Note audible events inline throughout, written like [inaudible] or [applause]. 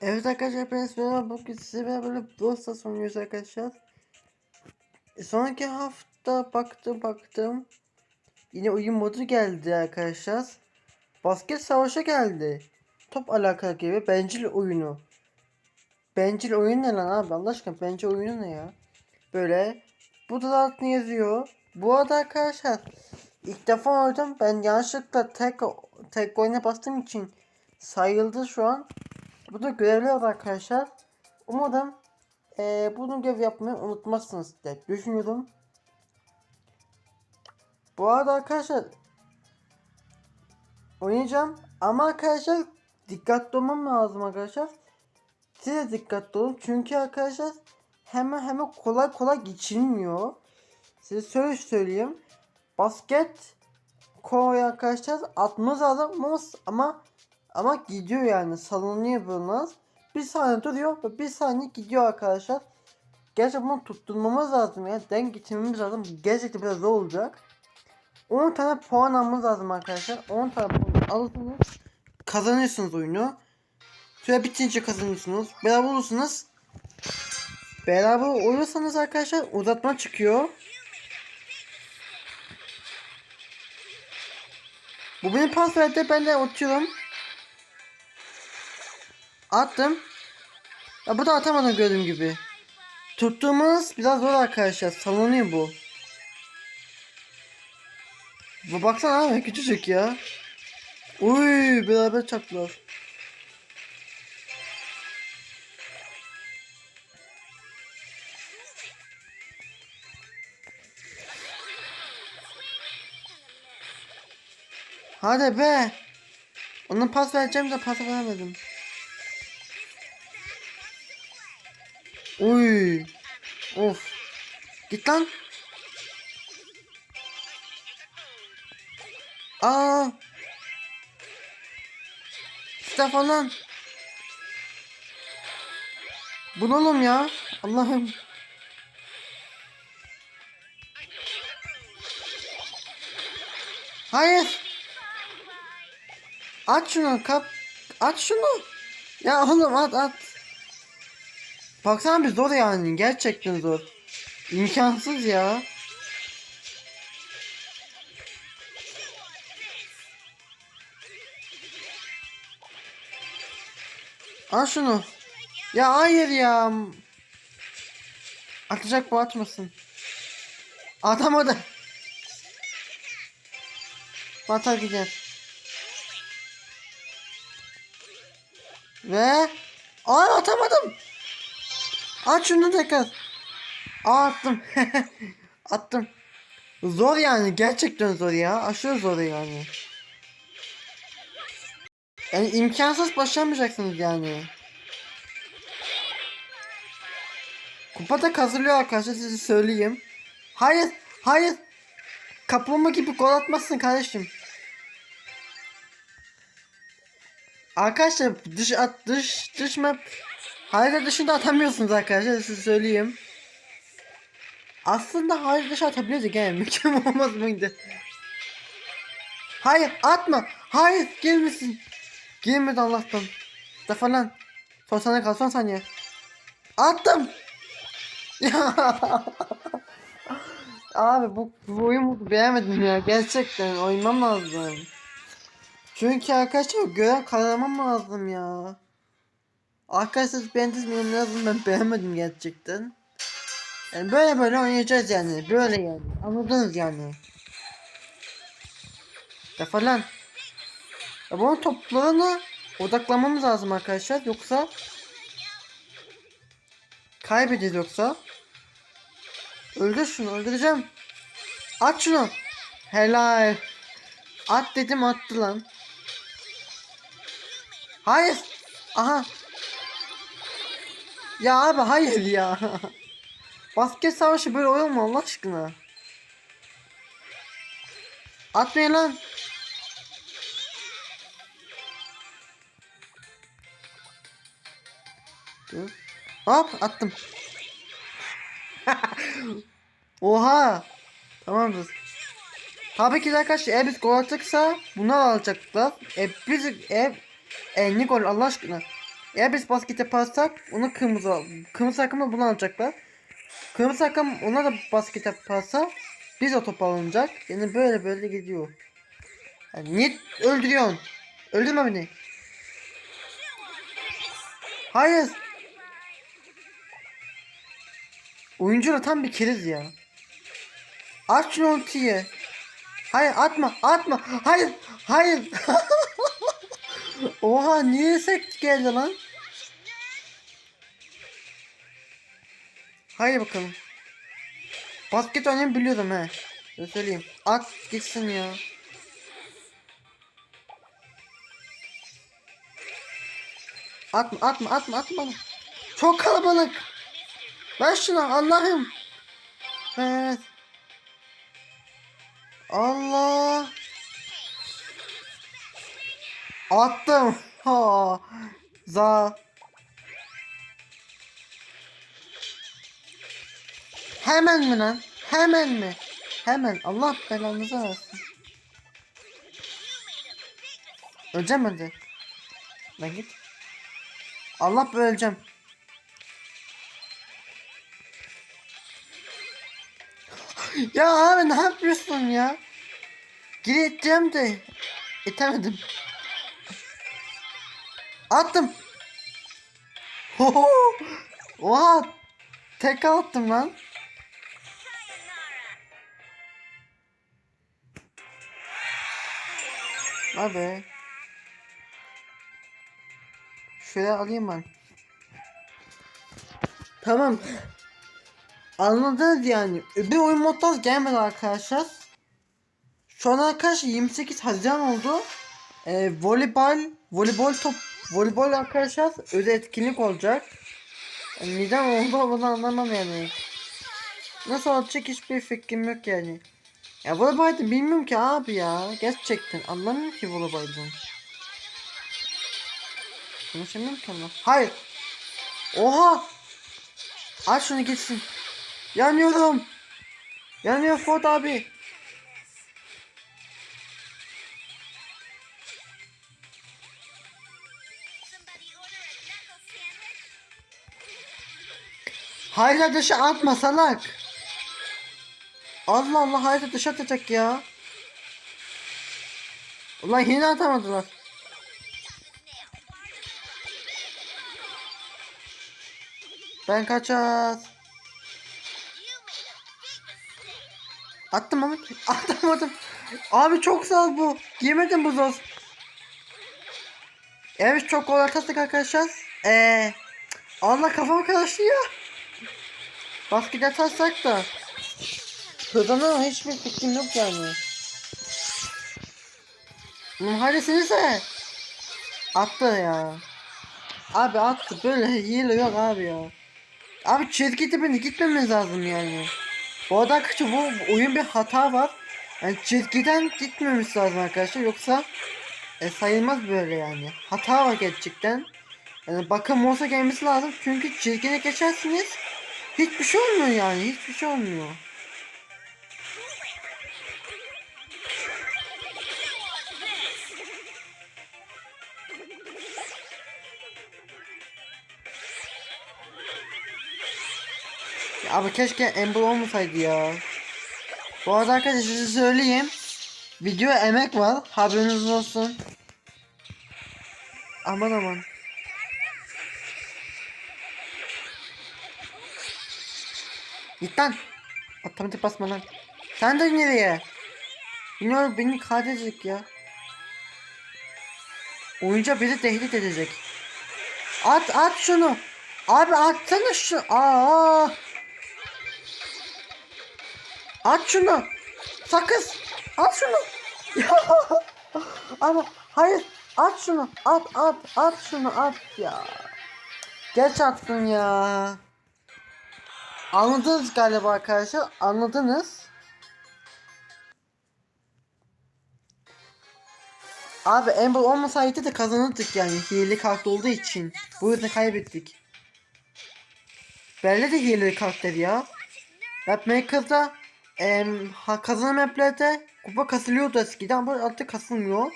Evet arkadaşlar ben Süleyman bugün size böyle Brawl oynuyoruz arkadaşlar. E, sonraki hafta baktım baktım. Yine oyun modu geldi arkadaşlar. Basket savaşa geldi. Top alakalı gibi bencil oyunu. Bencil oyun ne lan abi Allah aşkına bencil oyunu ne ya? Böyle bu da altına yazıyor. Bu arada arkadaşlar ilk defa oynadım. Ben yanlışlıkla tek tek oyuna bastığım için sayıldı şu an. Bu da görevli var arkadaşlar. Umarım eee bunu görev yapmayı unutmazsınız diye düşünüyorum. Bu arada arkadaşlar oynayacağım ama arkadaşlar dikkatli olmam lazım arkadaşlar. Siz de dikkatli olun çünkü arkadaşlar hemen hemen kolay kolay geçilmiyor. Size şöyle söyleyeyim. Basket koy arkadaşlar atmaz lazım ama ama gidiyor yani salınıyor biraz. Bir saniye duruyor ve bir saniye gidiyor arkadaşlar. Gerçekten bunu tutturmamız lazım ya. Denk getirmemiz lazım. Gerçekten biraz zor olacak. 10 tane puan almamız lazım arkadaşlar. 10 tane puan alırsanız kazanıyorsunuz oyunu. Süre bitince kazanıyorsunuz. Beraber olursunuz. Beraber olursanız arkadaşlar uzatma çıkıyor. Bu benim pas verdi ben de atıyorum. Attım. Ya bu da atamadım gördüğüm gibi. Tuttuğumuz biraz zor arkadaşlar. Sallanıyor bu. Bu baksana abi küçücük ya. Uy beraber çaktılar. Hadi be. Ona pas vereceğim de pas veremedim. Uy. Of. Git lan. Aa. Stefan lan. Bu ya? Allah'ım. Hayır. At şunu kap. At şunu. Ya oğlum at at. Baksana bir zor yani. Gerçekten zor. İmkansız ya. Al şunu. Ya hayır ya. Atacak bu atmasın. Atamadı. Batar gider. Ve Aa atamadım. Aç şunu tekrar. Aa attım. [laughs] attım. Zor yani gerçekten zor ya. Aşırı zor yani. Yani imkansız başaramayacaksınız yani. Kupada kazılıyor arkadaşlar size söyleyeyim. Hayır, hayır. Kaplumbağa gibi gol atmazsın kardeşim. Arkadaşlar dış at dış dış map harita dışında atamıyorsunuz arkadaşlar size söyleyeyim. Aslında harita dışı atabiliyorduk yani mükemmel olmaz mıydı? Hayır atma. Hayır gelmesin. Gelmedi Allah'tan. Defa lan. Son saniye kal son saniye. Attım. Abi bu, bu oyunu beğenmedim ya. Gerçekten oynamam lazım. Çünkü arkadaşlar görev kazanmam lazım ya. Arkadaşlar beğendiniz mi lazım ben beğenmedim gerçekten. Yani böyle böyle oynayacağız yani. Böyle yani. Anladınız yani. Defa lan. Ya bunun toplarına odaklanmamız lazım arkadaşlar. Yoksa kaybedeceğiz yoksa. Öldür şunu öldüreceğim. At şunu. Helal. At dedim attı lan. Hayır. Aha. Ya abi hayır ya. Basket savaşı böyle oyun mu Allah aşkına? Atmayın lan. Dur. Hop attım. [laughs] Oha. Tamamdır. Tabii ki de arkadaşlar eğer biz gol attıksa bunu alacaklar. E biz ev 50 gol Allah aşkına. Eğer biz basket yaparsak onu kırmızı kırmızı takımda bunu alacaklar. Kırmızı takım ona da basket yaparsa biz o top alınacak. Yani böyle böyle gidiyor. Yani niye öldürüyorsun? Öldürme beni. Hayır. Oyuncu tam bir keriz ya. At şunu ultiyi. Hayır atma atma. Hayır hayır. [laughs] Oha niye sek geldi lan? Haydi bakalım. Basket oynamayı biliyordum he. Öyle söyleyeyim. At gitsin ya. Atma atma atma atma. Çok kalabalık. Ver şunu Allah'ım. Evet. Allah. Attım. Ha. Za. Hemen mi lan? Hemen mi? Hemen. Allah belanızı versin. Öleceğim hadi. Lan git. Allah öleceğim. ya abi ne yapıyorsun ya? Geri iteceğim de. İtemedim. Attım. Oho. Oha. Tek attım lan. Abi. Şöyle alayım ben. Tamam. Anladınız yani. Bir oyun moddan gelmedi arkadaşlar. Şu an arkadaşlar 28 Haziran oldu. Ee, voleybol, voleybol top, voleybol arkadaşlar özel etkinlik olacak. Neden oldu bunu anlamam yani. Nasıl olacak hiçbir fikrim yok yani. Ya voleybolda bilmiyorum ki abi ya. Gerçekten anlamıyorum ki voleybolda. Konuşamıyorum ki ama. Hayır. Oha. Aç şunu gitsin. Yanıyorum. Yanıyor Ford abi. Hayır dışı atma salak. Allah Allah hayır dışı atacak ya. Ulan yine atamadılar. Ben kaçar. Attım ama [laughs] atamadım. Abi çok zor bu. Yemedim bu zor. Evet çok gol atarsak arkadaşlar. Eee. Allah kafam karışıyor. Basket atarsak da. Kazanır hiçbir fikrim yok yani. Lan hadi sinirse. Attı ya. Abi attı böyle hile yok abi ya. Abi çizgi tipine gitmemiz lazım yani. Bu arada arkadaşlar bu oyun bir hata var. Yani çizgiden gitmemiz lazım arkadaşlar yoksa e, sayılmaz böyle yani. Hata var gerçekten. Yani bakım olsa gelmesi lazım çünkü çizgine geçersiniz hiçbir şey olmuyor yani hiçbir şey olmuyor. Ya abi keşke Ember olmasaydı ya. Bu arada arkadaşlar size söyleyeyim. Video emek var. Haberiniz olsun. Aman aman. Git lan. Otomatik basma lan. Sen de nereye? Bilmiyorum beni kaydedecek ya. Oyunca bizi tehdit edecek. At at şunu. Abi atsana şu. Aa. At şunu. Sakız. At şunu. [laughs] Ama hayır. At şunu. At at at şunu at ya. Geç attın ya. Anladınız galiba arkadaşlar. Anladınız. Abi Amber olmasaydı da kazanırdık yani. Hileli kart olduğu için. Bu yüzden kaybettik. Belli de hileli karakter ya. Mapmaker'da ha, kazanan maplerde kupa kasılıyordu eskiden ama artık kasılmıyor.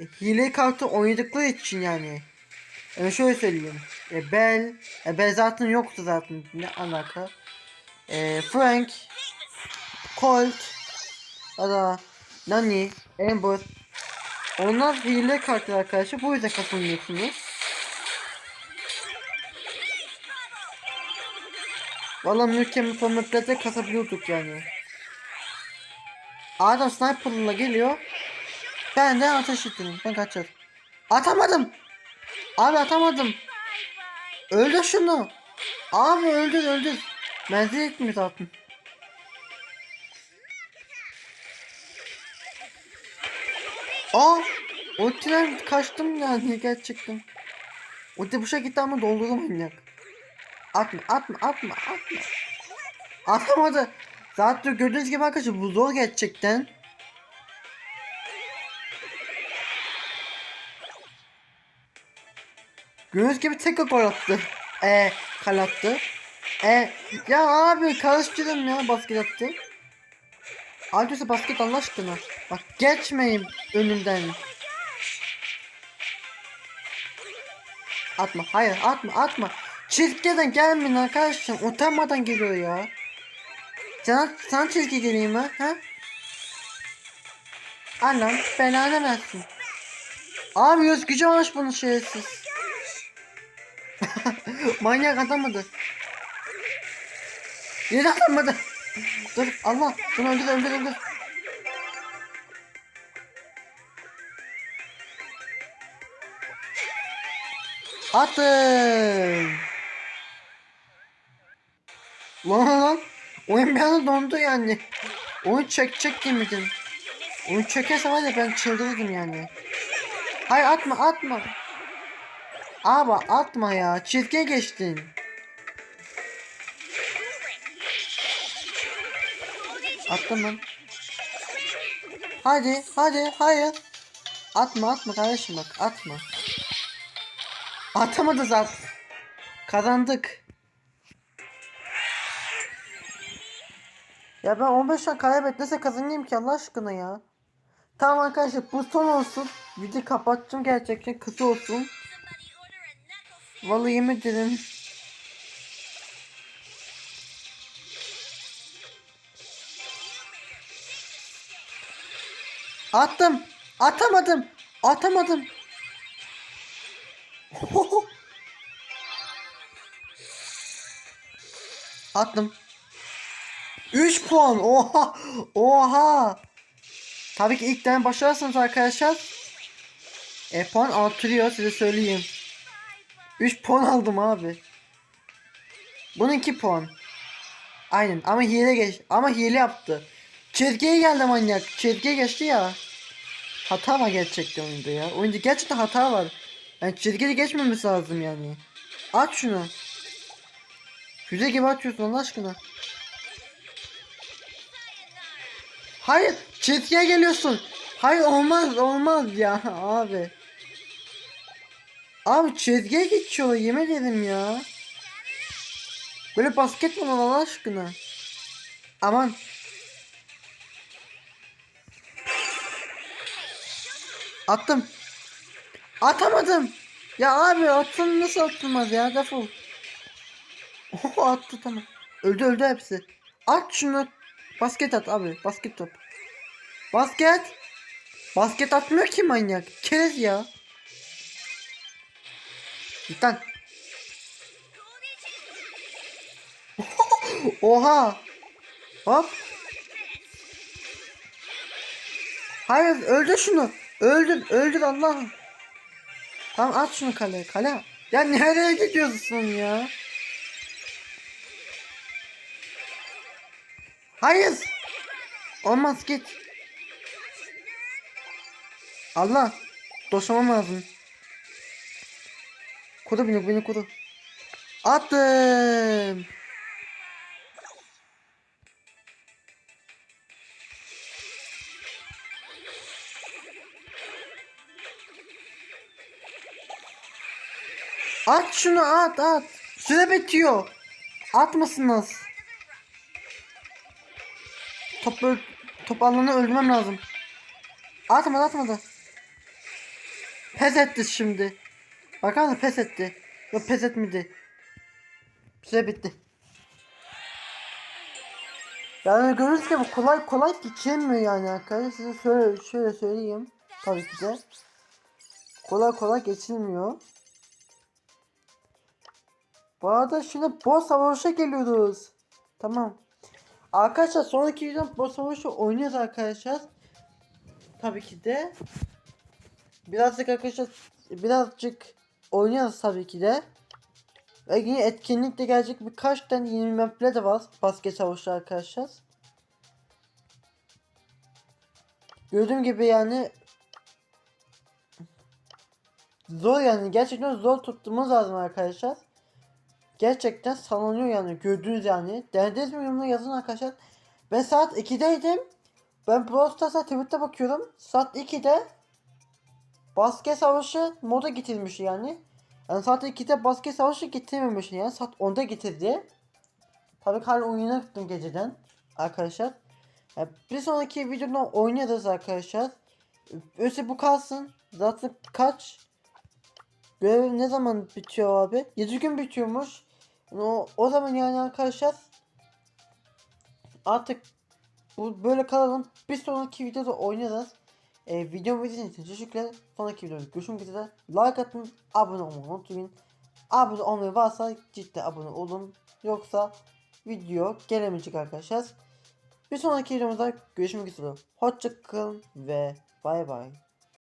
E, hile kartı oynadıkları için yani. Yani şöyle söyleyeyim. E, Bell, e, Bell zaten yoktu zaten. Ne alaka? E, Frank, Colt, ya da Nani, Amber. Onlar hile kartlar arkadaşlar. Bu yüzden katılmıyorsunuz. Valla mükemmel formatlarda kasabiliyorduk yani. Adam sniper'la geliyor. Ben de ateş ettim. Ben kaçar. Atamadım. Abi atamadım. Öldür şunu. Abi öldür öldür. Menzil etmiyor zaten. Aa! Ultiden kaçtım yani gerçekten. Ulti bu gitti ama doldurdu manyak. Atma atma atma atma. Atamadı. Zaten gördüğünüz gibi arkadaşlar bu zor gerçekten. Gördüğünüz gibi tek gol attı. E kal attı. E ya abi karıştırdım ya basket attı. Aldıysa basket Allah. Bak geçmeyin önümden. Atma hayır atma atma. Çizgiden gelmeyin arkadaşlar. Utanmadan geliyor ya. Sana, sana çizgi geleyim ha? ha? Anam belanı versin. Abi göz gücü almış bunun şerefsiz. Manyak adamadı. Yedi atamadı. Dur Allah bunu öldür öldür öldür. Attım. Lan lan lan. Oyun bir anda dondu yani. Oyun çekecek demedim. Oyun çekerse var ya ben çıldırırdım yani. Hayır atma atma. Abi atma ya. Çizgiye geçtin. Attım lan. Hadi hadi hayır. Atma atma kardeşim bak atma. Atamadı zaten. Kazandık. Ya ben 15 tane kaybet nasıl kazanayım ki Allah aşkına ya. Tamam arkadaşlar bu son olsun. Video kapattım gerçekten kısa olsun. Vallahi yemin ederim. Attım. Atamadım. Atamadım. [laughs] Attım. 3 puan. Oha. Oha. Tabii ki ilk tane başarırsanız arkadaşlar. E puan artırıyor size söyleyeyim. 3 puan aldım abi. Bunun 2 puan. Aynen ama hile geç ama hile yaptı. Çizgiye geldi manyak. Çizgiye geçti ya. Hata var gerçekten oyunda ya. Oyunda gerçekten hata var. Yani çizgiye geçmemesi lazım yani. Aç şunu. Füze gibi açıyorsun Allah aşkına. Hayır çizgiye geliyorsun. Hayır olmaz olmaz ya [laughs] abi. Abi çizgiye geçiyor yemin ederim ya. Böyle basket mi olur Allah aşkına? Aman. Attım. Atamadım. Ya abi attım nasıl atılmaz ya defol. Oho attı tamam. Öldü öldü hepsi. At şunu. Basket at abi. Basket top. Basket. Basket atmıyor ki manyak. Keriz ya. Git lan. [laughs] Oha. Hop. Hayır öldür şunu. Öldür öldür Allah'ım. Tamam at şunu kaleye kale. Ya nereye gidiyorsun ya? Hayır. Olmaz git. Allah. Doşamam lazım. Koru beni beni koru. Attım. At şunu at at. Süre bitiyor. Atmasınız. Top top alanı öldürmem lazım. Atmadı atmadı. Pes etti şimdi. Mısın pes etti. Yok pes etmedi. Süre bitti. Yani görüyoruz ki bu kolay kolay geçilmiyor yani arkadaşlar. Size şöyle, şöyle söyleyeyim. Tabii ki de. Kolay kolay geçilmiyor. Bu arada şimdi boss savaşa geliyoruz. Tamam. Arkadaşlar sonraki videoda boss savaşı oynuyoruz arkadaşlar. Tabii ki de. Birazcık arkadaşlar birazcık oynuyoruz tabii ki de. Ve yine etkinlikte gelecek birkaç tane yeni mapler de var. Basket savaşı arkadaşlar. Gördüğüm gibi yani zor yani gerçekten zor tuttuğumuz lazım arkadaşlar. Gerçekten sallanıyor yani gördüğünüz yani. Denediniz mi yorumlara yazın arkadaşlar. Ben saat 2'deydim. Ben Brawl Stars'a Twitter'da bakıyorum. Saat 2'de basket savaşı moda getirmiş yani. Yani saat 2'de basket savaşı getirmemiş yani. Saat 10'da getirdi. Tabii hala oyuna gittim geceden. Arkadaşlar. Ya bir sonraki videoda oynarız arkadaşlar. Öyleyse bu kalsın. Zaten kaç? Görev ne zaman bitiyor abi? 7 gün bitiyormuş. Yani o, o zaman yani arkadaşlar artık bu böyle kalalım. Bir sonraki videoda oynarız. E, videomu izlediğiniz için teşekkürler. Sonraki videoda görüşmek üzere. Like atın, abone olmayı unutmayın. Abone olmayı varsa cidden abone olun. Yoksa video gelemeyecek arkadaşlar. Bir sonraki videomuzda görüşmek üzere. Hoşçakalın ve bay bay.